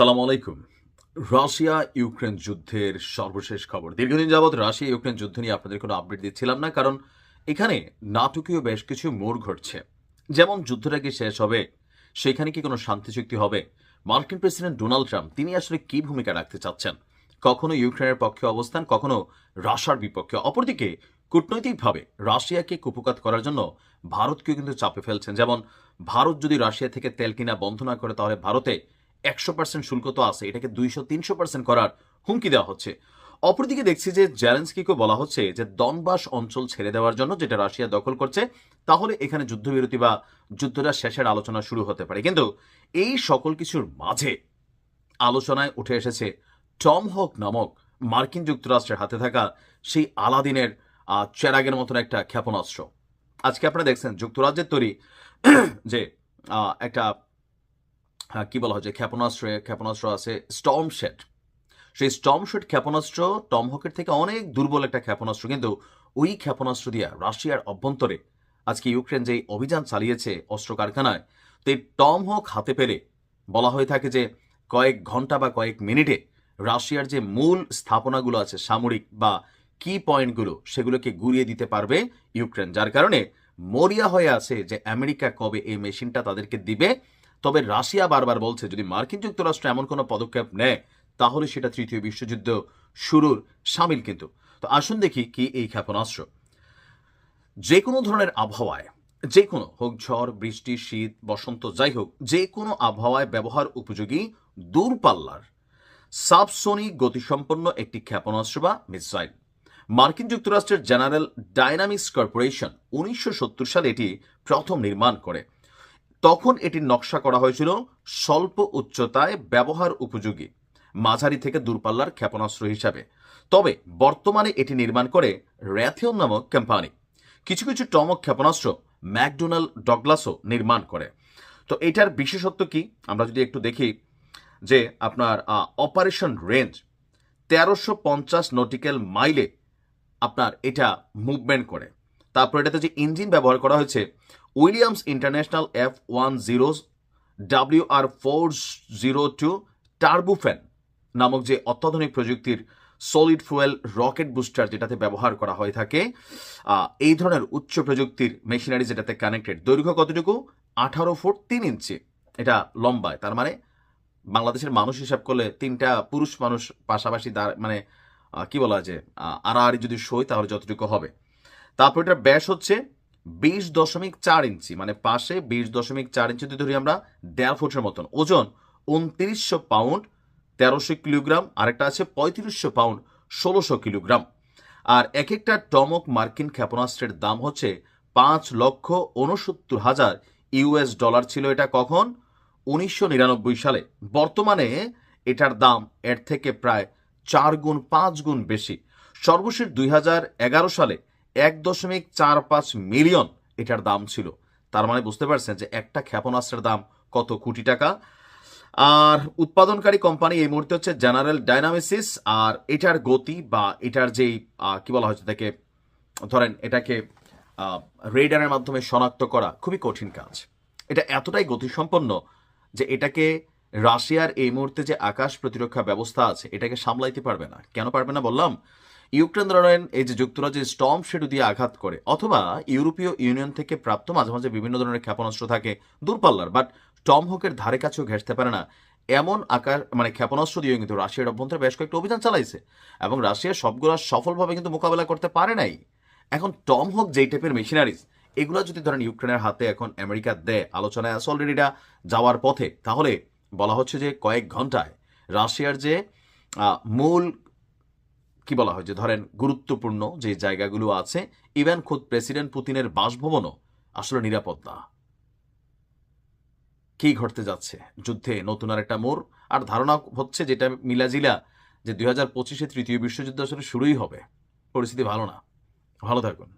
সালাম আলাইকুম। Russia Ukraine যুদ্ধের সর্বশেষ খবর। দীর্ঘদিন যাবৎ রাশিয়া ইউক্রেন যুদ্ধ নিয়ে আপনাদের কোনো আপডেট দিচ্ছিলাম না, কারণ এখানে নাটকীয় বেশ কিছু মোড় ঘটছে। যেমন যুদ্ধটা কি শেষ হবে? সেখানে কি কোনো শান্তি চুক্তি হবে? মার্কিন প্রেসিডেন্ট ডোনাল্ড ট্রাম্প, তিনি আসলে কি ভূমিকা রাখতে চাচ্ছেন? কখনো ইউক্রেনের পক্ষে অবস্থান, কখনো রাশিয়ার বিপক্ষে। অপরদিকে, কূটনৈতিকভাবে রাশিয়াকে কুপকাত করার জন্য ভারতকেও কিন্তু চাপে ফেলছেন। যেমন, ভারত যদি রাশিয়া থেকে তেল কিনা বন্ধ না করে, তাহলে ভারতে একশো পার্সেন্ট শুল্ক তো আছে, এটাকে দুইশো, তিনশো পার্সেন্ট করার হুমকি দেওয়া হচ্ছে। অপরদিকে দেখছি যে জ্যালেন্সকিকে বলা হচ্ছে যে দনবাস অঞ্চল ছেড়ে দেওয়ার জন্য যেটা রাশিয়া দখল করছে, তাহলে এখানে যুদ্ধবিরতি বা যুদ্ধটা শেষের আলোচনা শুরু হতে পারে। কিন্তু এই সকল কিছুর মাঝে আলোচনায় উঠে এসেছে টম হক নামক মার্কিন যুক্তরাষ্ট্রের হাতে থাকা সেই আলাদিনের চেরাগের মতন একটা ক্ষেপণাস্ত্র। আজকে আপনারা দেখছেন যুক্তরাজ্যের তৈরি যে একটা কি বলা হয় যে ক্ষেপণাস্ত্র ক্ষেপণাস্ত্র আছে স্টর্ম শেড সেই স্টর্ম শেড ক্ষেপণাস্ত্র টম হকের থেকে অনেক দুর্বল একটা ক্ষেপণাস্ত্র, কিন্তু ওই ক্ষেপণাস্ত্র দিয়ে রাশিয়ার অভ্যন্তরে আজকে ইউক্রেন যে অভিযান চালিয়েছে অস্ত্র কারখানায়, তো টম হক হাতে পেলে বলা হয়ে থাকে যে কয়েক ঘণ্টা বা কয়েক মিনিটে রাশিয়ার যে মূল স্থাপনাগুলো আছে সামরিক বা কি পয়েন্টগুলো সেগুলোকে গুড়িয়ে দিতে পারবে ইউক্রেন, যার কারণে মরিয়া হয়ে আছে যে আমেরিকা কবে এই মেশিনটা তাদেরকে দিবে তবে রাশিয়া বারবার বলছে, যদি মার্কিন যুক্তরাষ্ট্র এমন কোনো পদক্ষেপ নেয়, তাহলে সেটা তৃতীয় বিশ্বযুদ্ধ শুরুর সামিল কিন্তু। তো আসুন দেখি কি এই ক্ষেপণাস্ত্র। যে কোনো ধরনের আবহাওয়ায়, যে কোনো হোক ঝড়, বৃষ্টি, শীত, বসন্ত, যাই হোক, যে কোনো আবহাওয়ায় ব্যবহার উপযোগী দূরপাল্লার সাবসোনিক গতিসম্পন্ন একটি ক্ষেপণাস্ত্র বা মিসাইল। মার্কিন যুক্তরাষ্ট্রের জেনারেল ডাইনামিক্স কর্পোরেশন উনিশশো সত্তর সালে এটি প্রথম নির্মাণ করে। তখন এটির নকশা করা হয়েছিল স্বল্প উচ্চতায় ব্যবহার উপযোগী, মাঝারি থেকে দূরপাল্লার ক্ষেপণাস্ত্র হিসাবে। তবে বর্তমানে এটি নির্মাণ করে র্যাথিয়ন নামক কোম্পানি। কিছু কিছু টমক ক্ষেপণাস্ত্র ম্যাকডোনাল্ড ডগলাসও নির্মাণ করে। তো এটার বিশেষত্ব কি? আমরা যদি একটু দেখি যে আপনার অপারেশন রেঞ্জ তেরোশো পঞ্চাশ নটিক্যাল মাইলে আপনার এটা মুভমেন্ট করে। তারপর এটাতে যে ইঞ্জিন ব্যবহার করা হয়েছে Williams International F one zero W R four zero two turbofan নামক যে অত্যাধুনিক প্রযুক্তির সলিড ফুয়েল রকেট বুস্টার যেটাতে ব্যবহার করা হয়ে থাকে এই ধরনের উচ্চ প্রযুক্তির মেশিনারি যেটাতে কানেক্টেড দৈর্ঘ্য কতটুকু? আঠারো ফুট তিন ইঞ্চি। এটা লম্বায়, তার মানে বাংলাদেশের মানুষ হিসাব করলে তিনটা পুরুষ মানুষ পাশাপাশি দাঁড়- মানে কি বলা হয় যে আড়াআড়ি যদি সই তাহলে যতটুকু হবে। তারপর এটার ব্যাস হচ্ছে বিশ দশমিক চার ইঞ্চি মানে পাশে বিশ দশমিক চার ইঞ্চি ধরি আমরা, দেড় ফুটের মতন। ওজন উনত্রিশশো পাউন্ড, তেরোশো কিলোগ্রাম, আরেকটা আছে পঁয়ত্রিশশো পাউন্ড, ষোলোশো কিলোগ্রাম। আর এক একটা টমক মার্কিন ক্ষেপণাস্ত্রের দাম হচ্ছে পাঁচ লক্ষ উনসত্তর হাজার ইউএস ডলার ছিল এটা কখন? উনিশশো নিরানব্বই সালে। বর্তমানে এটার দাম এর থেকে প্রায় চার গুণ, পাঁচ গুণ বেশি। সর্বশেষ দুই হাজার এগারো সালে এক দশমিক চার পাঁচ মিলিয়ন এটার দাম ছিল। তার মানে বুঝতে পারছেন যে একটা ক্ষেপণাস্ত্রের দাম কত কোটি টাকা। আর উৎপাদনকারী কোম্পানি এই মুহূর্তে হচ্ছে জেনারেল ডাইনামিসিস আর এটার গতি বা এটার যেই কি বলা হচ্ছে তাকে ধরেন এটাকে রেডারের মাধ্যমে শনাক্ত করা খুবই কঠিন কাজ। এটা এতটাই গতিসম্পন্ন যে এটাকে রাশিয়ার এই মুহূর্তে যে আকাশ প্রতিরক্ষা ব্যবস্থা আছে, এটাকে সামলাইতে পারবে না। কেন পারবে না বললাম? ইউক্রেন ধরেন এই যে যুক্তরাজ্যের স্টম শেডু দিয়ে আঘাত করে, অথবা ইউরোপীয় ইউনিয়ন থেকে প্রাপ্ত মাঝে মাঝে বিভিন্ন ধরনের ক্ষেপণাস্ত্র থাকে দূরপাল্লার বাট টম হকের ধারে কাছেও ঘেঁষতে পারে না। এমন আকার মানে ক্ষেপণাস্ত্র দিয়ে কিন্তু রাশিয়ার অভ্যন্তরে বেশ কয়েকটি অভিযান চালাইছে, এবং রাশিয়া সবগুলো সফলভাবে কিন্তু মোকাবেলা করতে পারে নাই। এখন টম হক যেই টাইপের মেশিনারিজ, এগুলো যদি ধরেন ইউক্রেনের হাতে এখন আমেরিকা দেয়, আলোচনায় আছে অলরেডি এটা যাওয়ার পথে, তাহলে বলা হচ্ছে যে কয়েক ঘন্টায় রাশিয়ার যে মূল কি বলা হয় যে, ধরেন গুরুত্বপূর্ণ যে জায়গাগুলো আছে, ইভেন খোদ প্রেসিডেন্ট পুতিনের বাসভবনও আসলে নিরাপদ না। কি ঘটতে যাচ্ছে? যুদ্ধে নতুন আর একটা মোড়। আর ধারণা হচ্ছে যেটা মিলাজিলা, যে দুই হাজার পঁচিশে তৃতীয় বিশ্বযুদ্ধ আসলে শুরুই হবে। পরিস্থিতি ভালো না। ভালো থাকুন।